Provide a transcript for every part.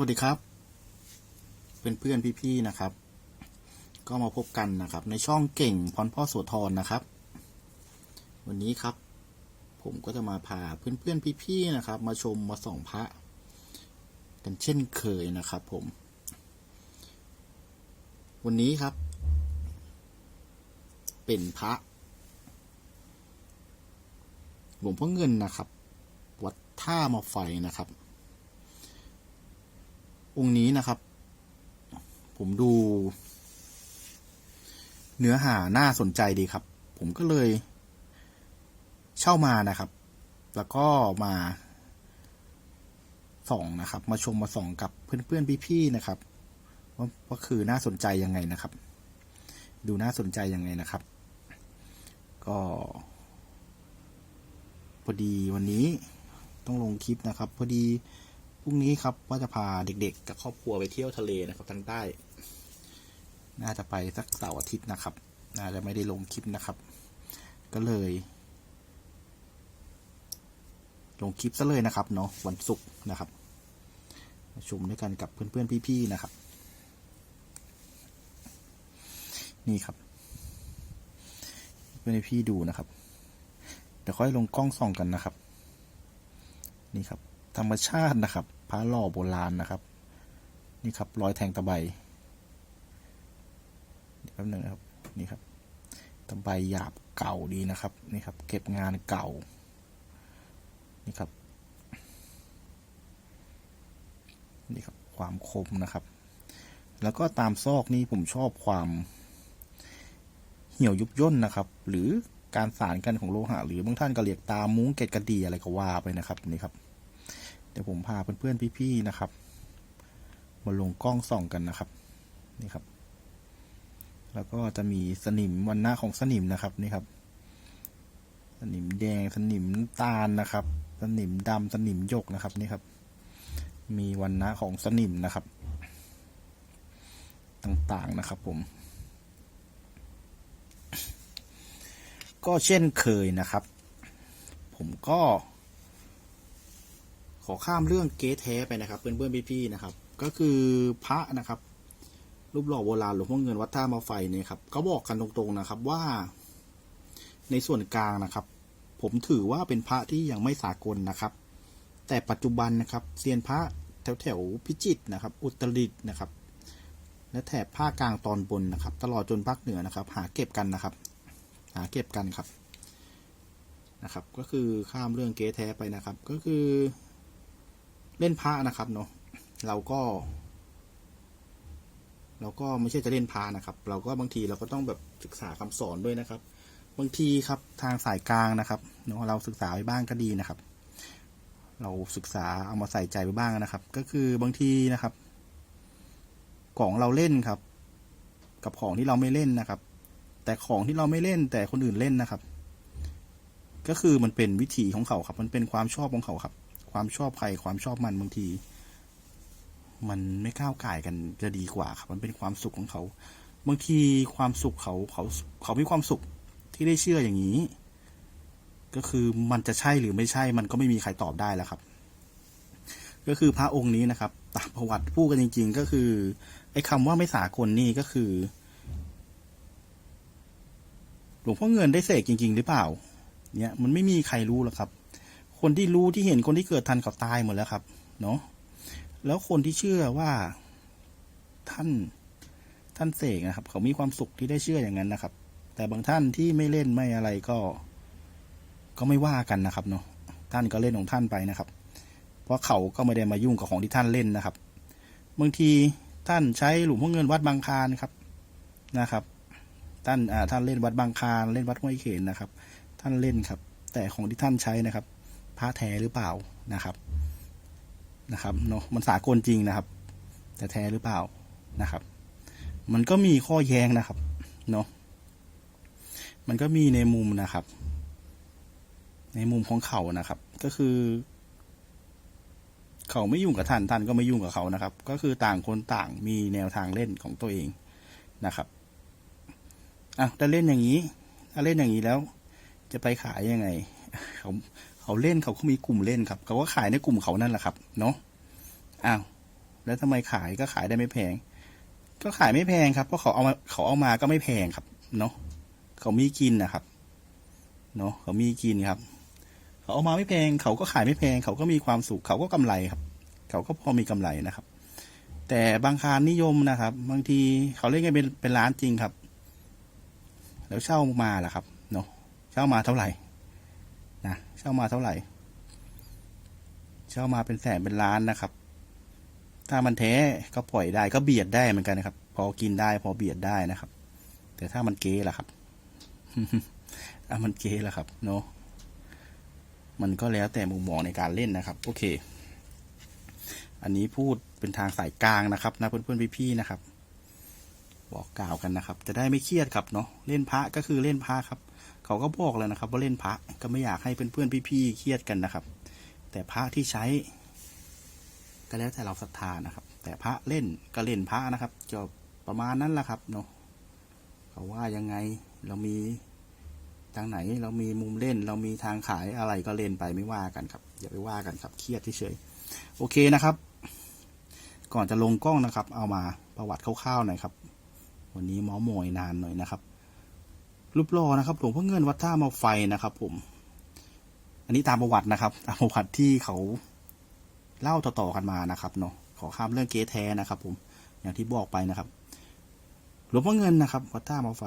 วัสดีครับ เพื่อนเพื่อนๆพี่ๆนะครับ ก็มาพบกันนะครับ ในช่องเก่งพรพ่อโสธรนะครับ วันนี้ครับ ผมก็จะมาพาเพื่อนเพื่อนๆพี่ๆนะครับ มาชมมาส่องพระ กันเช่นเคยนะครับ ผม วันนี้ครับ เป็นพระหลวงพ่อเงินนะครับ วัดท่ามาไฟนะครับ องค์นี้นะครับ ผมดู เนื้อหาน่าสนใจดีครับ ผมก็เลย เช่ามานะครับ แล้วก็มาส่องนะครับ มาชมมาส่องกับเพื่อนๆพี่ๆนะครับว่าว่าคือน่าสนใจยังไงนะครับ ดูน่าสนใจยังไงนะครับ ก็พอดีวันนี้ต้องลงคลิปนะครับ พอดี รุ่งนี้ครับว่าจะพาเด็กๆ กับครอบครัวไปเที่ยวทะเลนะครับทางใต้ น่าจะไปสักเสาร์อาทิตย์นะครับ น่าจะไม่ได้ลงคลิปนะครับ ก็เลย ลงคลิปซะเลยนะครับเนาะวันศุกร์นะครับชมด้วยกันกับเพื่อนๆพี่ๆนะครับ นี่ครับ เพื่อนพี่ดูนะครับเดี๋ยวค่อยลงกล้องส่องกันนะครับ นี่ครับ ธรรมชาตินะครับ พระหล่อโบราณนะครับ นี่ครับรอยแทงตะไบแป๊บหนึ่งนะครับนี่ครับตะไบหยาบเก่าดีนะครับนี่ครับ เก็บงานเก่านี่ครับนี่ครับความคมนะครับ แล้วก็ตามซอกนี่ผมชอบความเหี่ยวยุบย่นนะครับ หรือการสานกันของโลหะ หรือบางท่านก็เรียกตามุ้งเกตกระดีอะไรก็ว่าไปนะครับนี่ครับ เดี๋ยวผมพาเพื่อนๆพี่ๆนะครับมาลงกล้องส่องกันนะครับนี่ครับ แล้วก็จะมีสนิมวันหน้าของสนิมนะครับนี่ครับ สนิมแดงสนิมน้ำตาลนะครับ สนิมดำสนิมหยกนะครับนี่ครับ มีวันนะของสนิมนะครับ ต่างๆนะครับผมก็เช่นเคยนะครับ ผมก็ อข้ามเรื่องเก๊แท้ไปนะครับเพื่อนๆพี่ๆนะครับ ก็คือพระนะครับ รูปหล่อโบราณหลวงพ่อเงินวัดท่ามาไฟเนี่ยครับก็บอกกันตรงๆนะครับว่า ในส่วนกลางนะครับ ผมถือว่าเป็นพระที่ยังไม่สากลนะครับ แต่ปัจจุบันนะครับเซียนพระแถวแถวๆพิจิตรนะครับ อุตรดิตถ์นะครับ และแถบภาคกลางตอนบนนะครับ ตลอดจนภาคเหนือนะครับ หาเก็บกันนะครับ หาเก็บกันครับนะครับ ก็คือข้ามเรื่องเก๊แท้ไปนะครับ ก็คือ เล่นพระนะครับเนาะเราก็ เราก็ไม่ใช่จะเล่นพระนะครับ เราก็บางทีเราก็ต้องแบบศึกษาคำสอนด้วยนะครับ บางทีครับทางสายกลางนะครับเนาะเราศึกษาไปบ้างก็ดีนะครับ เราศึกษาเอามาใส่ใจไปบ้างนะครับ ก็คือบางทีนะครับ ของเราเล่นครับ กับของที่เราไม่เล่นนะครับ แต่ของที่เราไม่เล่น แต่คนอื่นเล่นนะครับ ก็คือมันเป็นวิถีของเขาครับ มันเป็นความชอบของเขาครับ ความชอบใครความชอบมันบางที มันไม่ก้าวไก่ายกันจะดีกว่าครับ มันเป็นความสุขของเขา บางทีความสุขเขาเขาเขามีความสุขที่ได้เชื่ออย่างนี้ ก็คือมันจะใช่หรือไม่ใช่ มันก็ไม่มีใครตอบได้แล้วครับ ก็คือพระองค์นี้นะครับตามประวัติพูดกันจริง ๆ ก็คือไอ้คำว่าไม่สากลนี่ก็คือหลวงพ่อเงินได้เสกจริง ๆ หรือเปล่า เนี่ย มันไม่มีใครรู้หรอกครับ คนที่รู้ที่เห็นคนที่เกิดทันเขาตายหมดแล้วครับ เนาะแล้วคนที่เชื่อว่าท่านท่านเสกนะครับ เขามีความสุขที่ได้เชื่ออย่างนั้นนะครับ แต่บางท่านที่ไม่เล่นไม่อะไรก็ ก็ไม่ว่ากันนะครับเนาะท่านก็เล่นของท่านไปนะครับ เพราะเขาก็ไม่ได้มายุ่งกับของที่ท่านเล่นนะครับบางทีท่านใช้หลวงพ่อเงินวัดบางคานครับนะครับ ท่านอ่าท่านเล่นวัดบางคานเล่นวัดห้วยเขนนะครับ ท่านเล่นครับ แต่ของที่ท่านใช้นะครับ พระแท้หรือเปล่านะครับนะครับเนาะมันสากลจริงนะครับ แต่แท้หรือเปล่านะครับ มันก็มีข้อแย้งนะครับเนาะมันก็มีในมุมนะครับ ในมุมของเขานะครับ ก็คือ เขาไม่ยุ่งกับท่านท่านก็ไม่ยุ่งกับเขานะครับ ก็คือต่างคนต่างมีแนวทางเล่นของตัวเองนะครับอะถ้าเล่นอย่างนี้ ถ้าเล่นอย่างนี้แล้ว จะไปขายยังไง เขา เขาเล่นเขาก็มีกลุ่มเล่นครับเขาก็ขายในกลุ่มเขานั่นแหละครับ เนาะอ้าวแล้วทำไมขายก็ขายได้ไม่แพง ก็ขายไม่แพงครับเพราะเขาเอามาเขาเอามาก็ไม่แพงครับ เนาะเขามีกินนะครับ เนาะเขามีกินครับ เขาเอามาไม่แพง เขาก็ขายไม่แพง เขาก็มีความสุขเขาก็กำไรครับ เขาก็พอมีกำไรนะครับ แต่บางคารนิยมนะครับ บางทีเขาเล่นกันเป็นเป็นล้านจริงครับ แล้วเช่ามาล่ะครับ เนาะเช่ามาเท่าไหร่ นะเช่ามาเท่าไหร่ เช่ามาเป็นแสนเป็นล้านนะครับ ถ้ามันแท้ก็ปล่อยได้ก็เบียดได้เหมือนกันนะครับ พอกินได้พอเบียดได้นะครับ แต่ถ้ามันเก๊ล่ะครับถ้ามันเก๊ล่ะครับ เนาะมันก็แล้วแต่มุมมองในการเล่นนะครับ โอเค อันนี้พูดเป็นทางสายกลางนะครับนะเพื่อนๆพี่ๆนะครับ บอกกล่าวกันนะครับ จะได้ไม่เครียดครับเนาะเล่นพระก็คือเล่นพระครับเขาก็บอกแล้วนะครับ ว่าเล่นพระก็ไม่อยากให้เพื่อนๆพี่ๆเครียดกันนะครับ แต่พระที่ใช้ ก็แล้วแต่เราศรัทธานะครับ แต่พระเล่นก็เล่นพระนะครับจะประมาณนั้นแหละครับเนาะเขาว่ายังไงเรามีทางไหนเรามีมุมเล่น เรามีทางขายอะไรก็เล่นไปไม่ว่ากันครับ อย่าไปว่ากันครับเครียดเฉยโอเคนะครับ ก่อนจะลงกล้องนะครับ เอามาประวัติคร่าวๆหน่อยครับ วันนี้เมาส์มอยนานหน่อยนะครับ รูปล่อนะครับหลวงพ่อเงินวัดท่ามาไฟนะครับ ผม อันนี้ตามประวัตินะครับ ตามประวัติที่เขาเล่าต่อๆกันมานะครับเนาะขอข้ามเรื่องเก๊แท้นะครับ ผม อย่างที่บอกไปนะครับ หลวงพ่อเงินนะครับวัดท่ามาไฟ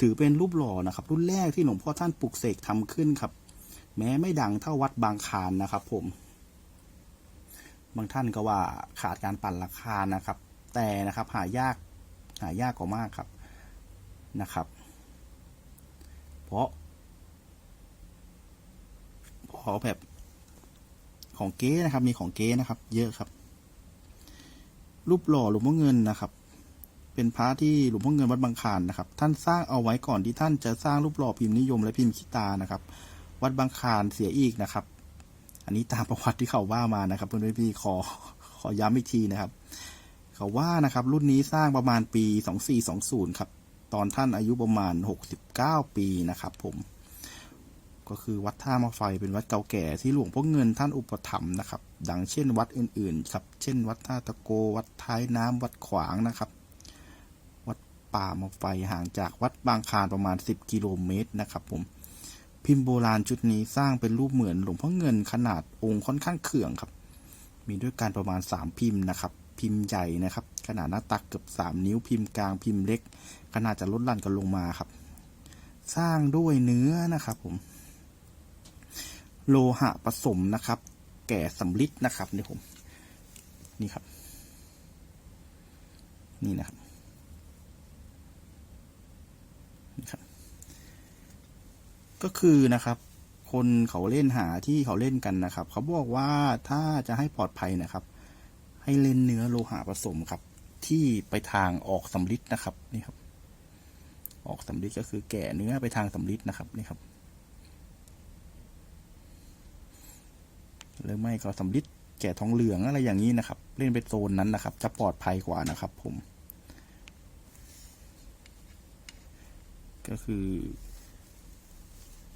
ถือเป็นรูปหล่อนะครับ รุ่นแรกที่หลวงพ่อท่านปลุกเสกทำขึ้นครับ แม้ไม่ดังเท่าวัดบางคานนะครับ ผม บางท่านก็ว่าขาดการปั่นราคานะครับ แต่นะครับ หายากหายากกว่ามากครับนะครับ เพราะเพราะแบบของเก๊นะครับ มีของเก๊นะครับ เยอะครับ รูปหล่อหลวงพ่อเงินนะครับ เป็นพระที่หลวงพ่อเงินวัดบางคานนะครับ ท่านสร้างเอาไว้ก่อนที่ท่านจะสร้างรูปหล่อพิมพ์นิยมและพิมพ์คิตานะครับ วัดบางคานเสียอีกนะครับ อันนี้ตามประวัติที่เขาว่ามานะครับเพื่อนพี่ขอขอย้ำอีกทีนะครับ เขาว่านะครับ รุ่นนี้สร้างประมาณปี 2420 ครับ ตอนท่านอายุประมาณ 69 ปีนะครับ ผม ก็คือวัดท่ามาไฟเป็นวัดเก่าแก่ที่หลวงพ่อเงินท่านอุปถัมภ์นะครับ ดังเช่นวัดอื่นๆ ครับ เช่น วัดท่าตะโก วัดท้ายน้ำวัดขวางนะครับ วัดป่ามาไฟห่างจากวัดบางคานประมาณ 10 กิโลเมตรนะครับ ผมพิมพ์โบราณชุดนี้สร้างเป็นรูปเหมือนหลวงพ่อเงินขนาดองค์ค่อนข้างเขื่องครับ มีด้วยกันประมาณ 3 พิมพ์นะครับ พิมพ์ใหญ่นะครับ ขนาดหน้าตักเกือบ 3 นิ้วพิมพ์กลางพิมพ์เล็ก ขนาดจะลดหลั่นกันลงมาครับ สร้างด้วยเนื้อนะครับผม โลหะผสมนะครับ แก่สำลิดนะครับนี่ผมนี่ครับ นี่นะครับนี่ครับ ก็คือนะครับ คนเขาเล่นหาที่เขาเล่นกันนะครับ เขาบอกว่าถ้าจะให้ปลอดภัยนะครับ ให้เลนเนื้อโลหะผสมครับ ที่ไปทางออกสำลิดนะครับนี่ครับ ออกสำลิดก็คือแก่เนื้อไปทางสำลิดนะครับนี่ครับหรือไม่ก็สำลิดแก่ทองเหลืองอะไรอย่างนี้นะครับ เล่นไปโซนนั้นนะครับ จะปลอดภัยกว่านะครับ ผม ก็คือ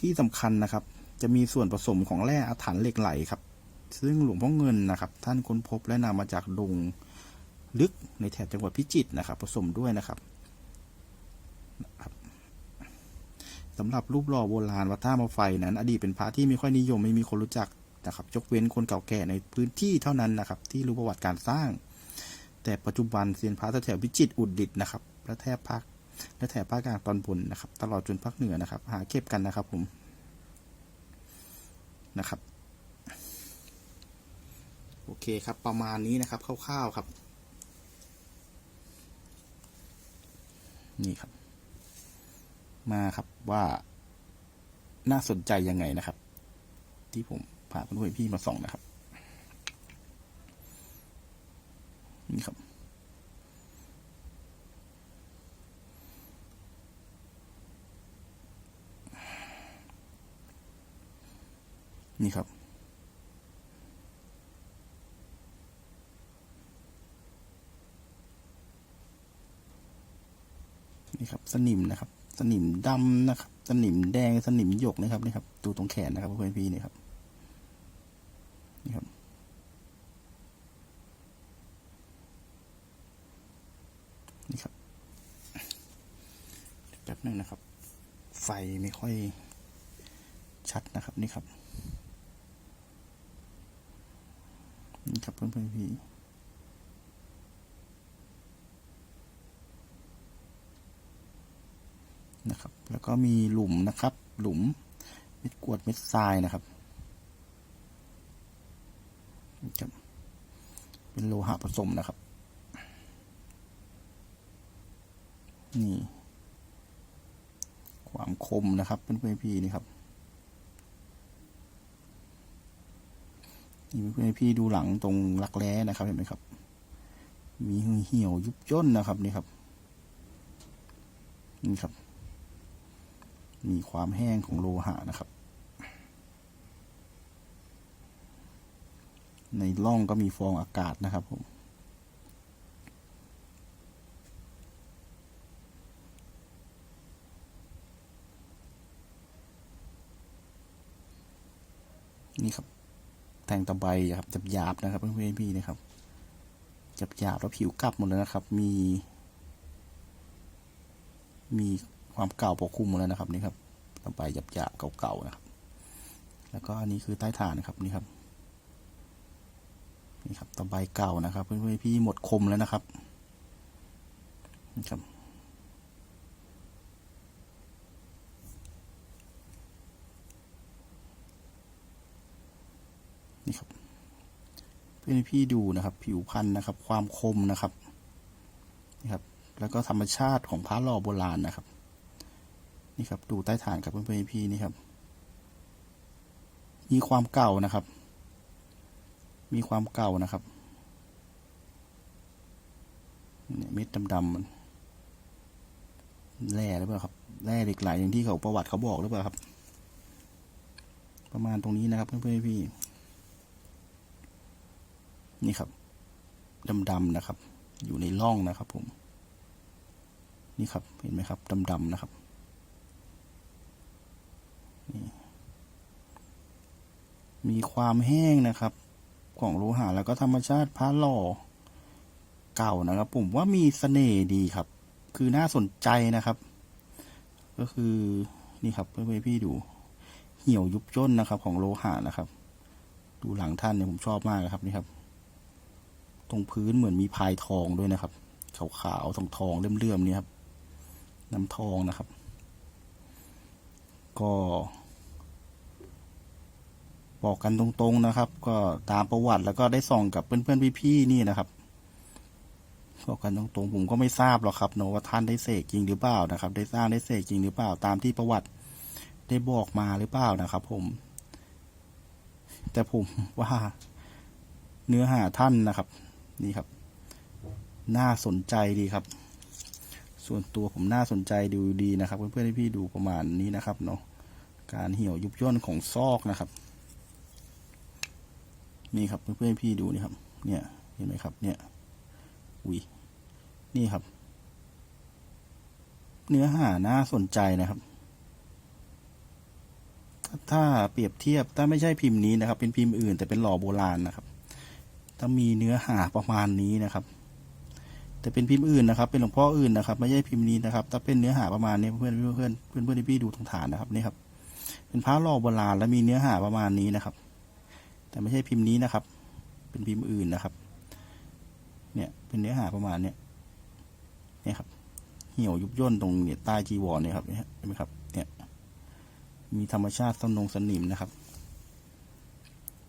ที่สำคัญนะครับ จะมีส่วนผสมของแร่อาถรรพ์เหล็กไหลครับ ซึ่งหลวงพ่อเงินนะครับ ท่านค้นพบและนำมาจากดงลึกในแถบจังหวัดพิจิตรนะครับ ผสมด้วยนะครับสำหรับรูปหล่อโบราณวัดท่ามาไฟนั้น อดีตเป็นพระที่ไม่ค่อยนิยมไม่มีคนรู้จักนะครับยกเว้นคนเก่าแก่ในพื้นที่เท่านั้นนะครับ ที่รู้ประวัติการสร้าง แต่ปัจจุบันเซียนพระแถวพิจิตรอุดดิตนะครับและแถบภาคและแถบภาคกลางตอนบนนะครับ ตลอดจนภาคเหนือนะครับ หาเก็บกันนะครับผมนะครับ เคครับ ประมาณนี้นะครับคร่าวๆครับ นี่ครับ มาครับว่า น่าสนใจยังไงนะครับ ที่ผมพาเพื่อนๆพี่มาส่องนะครับ นี่ครับนี่ครับ สนิมนะครับ สนิมดำนะครับ สนิมแดงสนิมหยกนะครับนี่ครับดูตรงแขนนะครับเพื่อนพี่นี่ครับนี่ครับนี่ครับแป๊บนึงนะครับ ไฟไม่ค่อยชัดนะครับนี่ครับนี่ครับเพื่อนๆพี่ นะครับ แล้วก็มีหลุมนะครับ หลุมเม็ดกรวดเม็ดทรายนะครับครับเป็นโลหะผสมนะครับ นี่ ความคมนะครับเพื่อนๆพี่นี่ครับนี่เพื่อนๆพี่ดูหลังตรงรักแร้นะครับเห็นไหมครับ มีเหี่ยวยุบย่นนะครับนี่ครับ นี่ครับ มีความแห้งของโลหะนะครับ ในร่องก็มีฟองอากาศนะครับผมนี่ครับ แทงตะไบครับจับหยาบนะครับเพื่อนๆพี่นะครับจับหยาบแล้วผิวกลับหมดเลยนะครับ มี มี ความเก่าปกคลุมหมดแล้วนะครับนี่ครับตะไบหยาบๆเก่าๆนะครับ แล้วก็อันนี้คือใต้ฐานนะครับนี่ครับนี่ครับตะไบเก่านะครับเพื่อนๆพี่หมดคมแล้วนะครับนี่ครับนี่ครับเพื่อนพี่ดูนะครับ ผิวพันธุ์นะครับ ความคมนะครับนี่ครับ แล้วก็ธรรมชาติของพระหล่อโบราณนะครับ นี่ครับดูใต้ฐานครับเพื่อนพี่นี่ครับ มีความเก่านะครับ มีความเก่านะครับเนี่ยเม็ดดำๆมันแร่หรือเปล่าครับแร่เหล็กไหลอย่างที่เขาประวัติเขาบอกหรือเปล่าครับ ประมาณตรงนี้นะครับเพื่อนๆพี่ นี่ครับดำๆนะครับ อยู่ในร่องนะครับ ผม นี่ครับ เห็นไหมครับดำๆนะครับ มีความแห้งนะครับ ของโลหะแล้วก็ธรรมชาติพระหล่อเก่านะครับ ผมว่ามีเสน่ห์ดีครับ คือน่าสนใจนะครับ ก็คือนี่ครับเพื่อนๆพี่ดู เหี่ยวยุบย่นนะครับ ของโลหะนะครับ ดูหลังท่านเนี่ยผมชอบมากนะครับนี่ครับ ตรงพื้นเหมือนมีพายทองด้วยนะครับขาวๆทองๆเลื่อมๆนี่ครับน้ำทองนะครับ ก็บอกกันตรงๆนะครับ ก็ตามประวัติแล้วก็ได้ส่องกับเพื่อนๆพี่ๆนี่นะครับบอกกันตรงๆผมก็ไม่ทราบหรอกครับเนอะว่าท่านได้เสกจริงหรือเปล่านะครับ ได้สร้างได้เสกจริงหรือเปล่าตามที่ประวัติได้บอกมาหรือเปล่านะครับ ผม แต่ผมว่าเนื้อหาท่านนะครับ นี่ครับ น่าสนใจดีครับ ส่วนตัวผมน่าสนใจดูดีนะครับ เพื่อนๆให้พี่ดูประมาณนี้นะครับเนาะการเหี่ยวยุบย่นของซอกนะครับ นี่ครับเพื่อนๆพี่ดูนี่ครับ เนี่ยเห็นไหมครับ เนี่ยอุ้ยนี่ครับ เนื้อหาน่าสนใจนะครับถถ้าเปรียบเทียบถ้าไม่ใช่พิมพ์นี้นะครับ เป็นพิมพ์อื่นแต่เป็นหล่อโบราณนะครับ ถ้ามีเนื้อหาประมาณนี้นะครับ แต่เป็นพิมพ์อื่นนะครับ เป็นหลวงพ่ออื่นนะครับไม่ใช่พิมพ์นี้นะครับถ้าเป็นเนื้อหาประมาณนี้เพื่อนเพื่อนเพื่อนเพื่อนเพื่อนที่พี่ดูตรงฐานนะครับนี่ครับ เป็นพระหล่อโบราณและมีเนื้อหาประมาณนี้นะครับ แต่ไม่ใช่พิมพ์นี้นะครับ เป็นพิมพ์อื่นนะครับ เนี่ยเป็นเนื้อหาประมาณเนี้ยเนี่ยครับ เหี่ยวยุบย่นตรงเนี่ยใต้จีวรเนี่ยครับเนี่ยเห็นไหมครับ เนี่ย มีธรรมชาติสนงสนิมนะครับ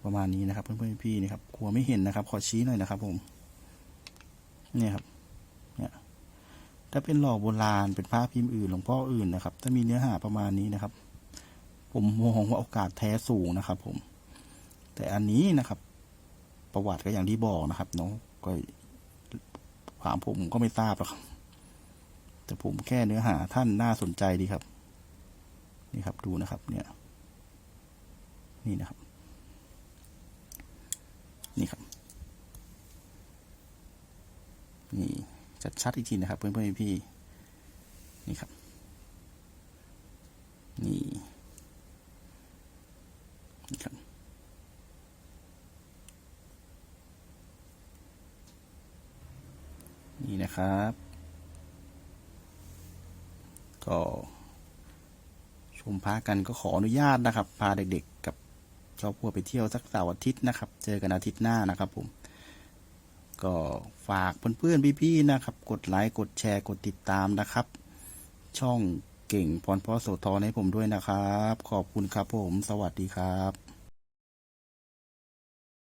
ประมาณนี้นะครับ เพื่อนๆพี่ๆนี่ครับกลัวไม่เห็นนะครับ ขอชี้หน่อยนะครับ ผมเนี่ยครับ ถ้าเป็นหล่อโบราณเป็นผ้าพิมพ์อื่นหลวงพ่ออื่นนะครับ ถ้ามีเนื้อหาประมาณนี้นะครับ ผมมองว่าโอกาสแท้สูงนะครับ ผม แต่อันนี้นะครับ ประวัติก็อย่างที่บอกนะครับเนาะก็ถามผมก็ไม่ทราบหรอกแต่ผมแค่เนื้อหาท่านน่าสนใจดีครับ นี่ครับดูนะครับ เนี่ย นี่นะครับ นี่ครับ นี่ ชัดๆอีกทีนะครับเพื่อนๆพี่ๆนี่ครับ นี่นี่ครับนี่นะครับ ก็ชมพระกันก็ขออนุญาตนะครับ พาเด็กๆกับครอบครัวไปเที่ยวสักเสาร์อาทิตย์นะครับ เจอกันอาทิตย์หน้านะครับผม ก็ฝากเพื่อนๆพี่ๆนะครับ กดไลค์กดแชร์กดติดตามนะครับ ช่องเก่งพรพ่อโสธรให้ผมด้วยนะครับ ขอบคุณครับผม สวัสดีครับ